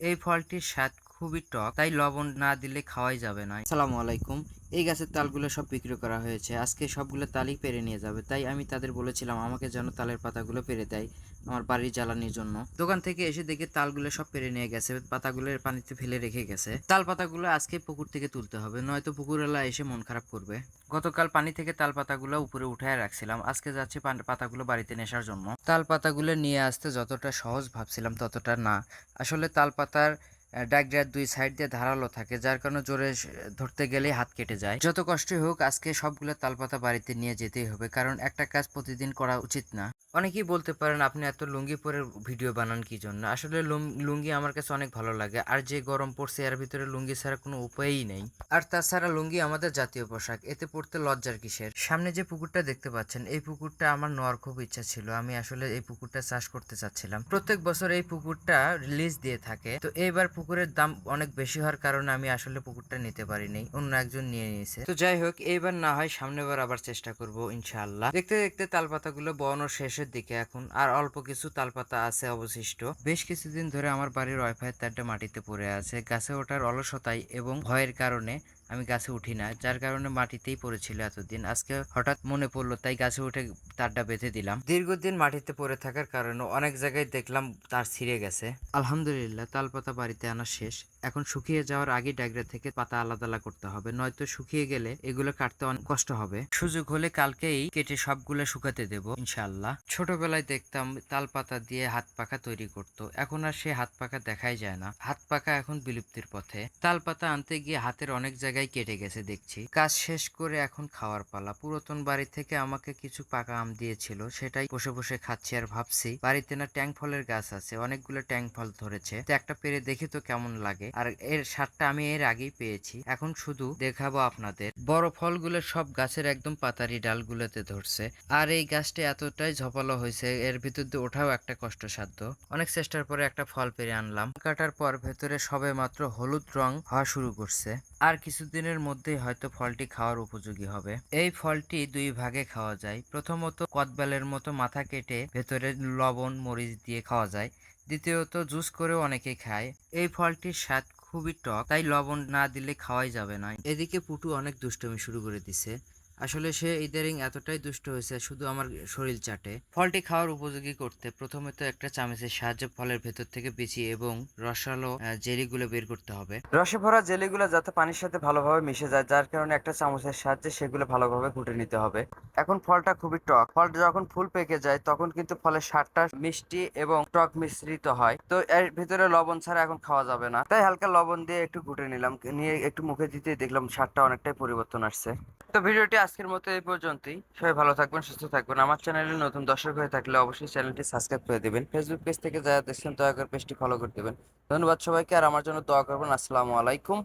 এই ফলটির স্বাদ খুবই টক। তাই লবণ না দিলে খাওয়াই যাবে না। আসসালামু আলাইকুম। এই গাছের তালগুলো সব বিক্রি করা হয়েছে। আজকে সবগুলো তালই পেরে নিয়ে যাবে। তাই আমি তাদের বলেছিলাম, আমাকে যেন তালের পাতাগুলো পেরে দেয় আমার বাড়ির জ্বালানির জন্য। দোকান থেকে এসে দেখে তালগুলো সব পেরে নিয়ে গেছে। পাতাগুলো পানিতে ফেলে রেখে গেছে। তাল পাতাগুলো আজকে পুকুর থেকে তুলতে হবে, নয়তো পুকুরওয়ালা এসে মন খারাপ করবে। গতকাল পানি থেকে তাল পাতাগুলো উপরে উঠায় রাখছিলাম। আজকে যাচ্ছে পাতাগুলো বাড়িতে নেশার জন্য। তাল পাতাগুলো নিয়ে আসতে যতটা সহজ ভাবছিলাম, ততটা না। আসলে তাল পাতার ডাগডার দুই সাইড দিয়ে ধারালো থাকে, যার কারণে জোরে ধরতে গেলেই হাত কেটে যায়। যত কষ্টই হোক, আজকে সবগুলো তালপাতা বাড়িতে নিয়ে যেতেই হবে, কারণ একটা কাজ প্রতিদিন করা উচিত না। অনেকেই বলতে পারেন, আপনি এত লুঙ্গি পরে ভিডিও বানান কি জন্য? আসলে লুঙ্গি আমার কাছে অনেক ভালো লাগে, আর যে গরম পড়ছে, এর ভিতরে লুঙ্গি ছাড়া কোনো উপায়ই নেই। আর তাছাড়া লুঙ্গি আমাদের জাতীয় পোশাক, এতে পড়তে লজ্জার কিসের? সামনে যে পুকুরটা দেখতে পাচ্ছেন, এই পুকুরটা আমার নেওয়ার খুব ইচ্ছা ছিল, আমি আসলে এই পুকুরটা চাষ করতে চাচ্ছিলাম। প্রত্যেক বছর এই পুকুরটা লিজ দিয়ে থাকে, তো এইবার পুকুরের দাম অনেক বেশি হওয়ার কারণে আমি আসলে পুকুরটা নিতে পারিনি, অন্য একজন নিয়ে নিয়েছে। তো যাই হোক, এইবার না হয় সামনেবার আবার চেষ্টা করব, ইনশাআল্লাহ। দেখতে দেখতে তালপাতাগুলো বওয়ানোর শেষের দিকে এখন, আর অল্প কিছু তালপাতা আছে অবশিষ্ট। বেশ কিছুদিন ধরে আমার বাড়ির ওয়াইফাই তারটা মাটিতে পড়ে আছে, গাছে ওঠার অলসতাই এবং ভয়ের কারণে আমি গাছে উঠি না যার কারণে মাটিতেই পড়েছিল এতদিন। আজকে হঠাৎ মনে পড়ল তাই গাছে উঠে তারটা বেঁধে দিলাম। দীর্ঘদিন মাটিতে পড়ে থাকার কারণে অনেক জায়গায় দেখলাম তার ছিঁড়ে গেছে। আলহামদুলিল্লাহ তাল পাতা বাড়িতে আনা শেষ। এখন শুকিয়ে যাওয়ার আগে ড্যাগরা থেকে পাতা আলাদা আলাদা করতে হবে নয়তো শুকিয়ে গেলে এগুলো কাটতে অনেক কষ্ট হবে। সুযোগ হলে কালকেই কেটে সবগুলো শুকাতে দেব ইনশাল্লাহ ছোটবেলায় দেখতাম তাল পাতা দিয়ে হাত পাখা তৈরি করত এখন আর সে হাত পাখা দেখাই যায় না। হাত পাখা এখন বিলুপ্তির পথে। তাল পাতা আনতে গিয়ে হাতের অনেক জায়গায় কেটে গেছে দেখছি। কাজ শেষ করে এখন খাওয়ার পালা। পুরাতন বাড়ি থেকে আমাকে কিছু পাকা আম দিয়েছিল, সেটাই বসে বসে খাচ্ছি আর ভাবছি, বাড়িতে না ট্যাং ফলের গাছ আছে, অনেকগুলো ট্যাং ফল ধরেছে। তো একটা পেরে দেখি তো কেমন লাগে। আর এর স্বাদটা আমি এর আগেই পেয়েছি। এখন শুধু দেখাবো আপনাদের। বড় ফলগুলো সব গাছের একদম পাতারি ডালগুলোতে ধরছে। আর এই গাছটা এতটাই ঝপালো হয়েছে, এর ভিতর দিয়ে ওঠাও একটা কষ্টসাধ্য। অনেক চেষ্টার পরে একটা ফল পেরে আনলাম। কাটার পর ভেতরে সবে মাত্র হলুদ রং হওয়া শুরু করছে। আর কিছুদিনের মধ্যে হয়তো ফলটি খাওয়ার উপযোগী হবে। এই ফলটি দুই ভাগে খাওয়া যায়। প্রথমত, কদবেলের মতো মাথা কেটে ভেতরে লবণ, মরিচ দিয়ে খাওয়া যায়। দ্বিতীয়ত, জুস করেও অনেকে খায়। এই ফলটির স্বাদ খুবই টক, তাই লবণ না দিলে খাওয়াই যাবে না। এদিকে পুটু অনেক দুষ্টমি শুরু করে দিছে। আসলে সে ইদারিং এতটাই দুষ্ট হয়েছে, শুধু আমার শরীর চাটে। ফলটি খাওয়ার উপযোগী করতে প্রথমে তো একটা চামচের সাহায্যে ফলের ভেতর থেকে বিচি এবং রসালো জেলিগুলো বের করতে হবে। রসে ভরা জেলিগুলো যাতে পানির সাথে ভালোভাবে মিশে যায়, যার কারণে একটা চামচের সাহায্যে সেগুলো ভালোভাবে ঘুটে নিতে হবে। এখন ফলটা খুবই টক। ফলটা যখন ফুল পেকে যায়, তখন কিন্তু ফলের স্বাদটা মিষ্টি এবং টক মিশ্রিত হয়। তো এর ভিতরে লবণ ছাড়া এখন খাওয়া যাবে না। তাই হালকা লবণ দিয়ে একটু ঘুটে নিলাম। নিয়ে একটু মুখে দিতে দেখলাম স্বাদটা অনেকটাই পরিবর্তন আসছে। তো ভিডিওটি আজকের মতো এই পর্যন্তই। সবাই ভালো থাকবেন, সুস্থ থাকবেন। আমার চ্যানেলে নতুন দর্শক হয়ে থাকলে অবশ্যই চ্যানেলটি সাবস্ক্রাইব করে দেবেন। ফেসবুক পেজ থেকে যারা দেখছেন, দয়া করে পেজটি ফলো করে দেবেন। ধন্যবাদ সবাইকে, আর আমার জন্য দোয়া করবেন। আসসালামু আলাইকুম।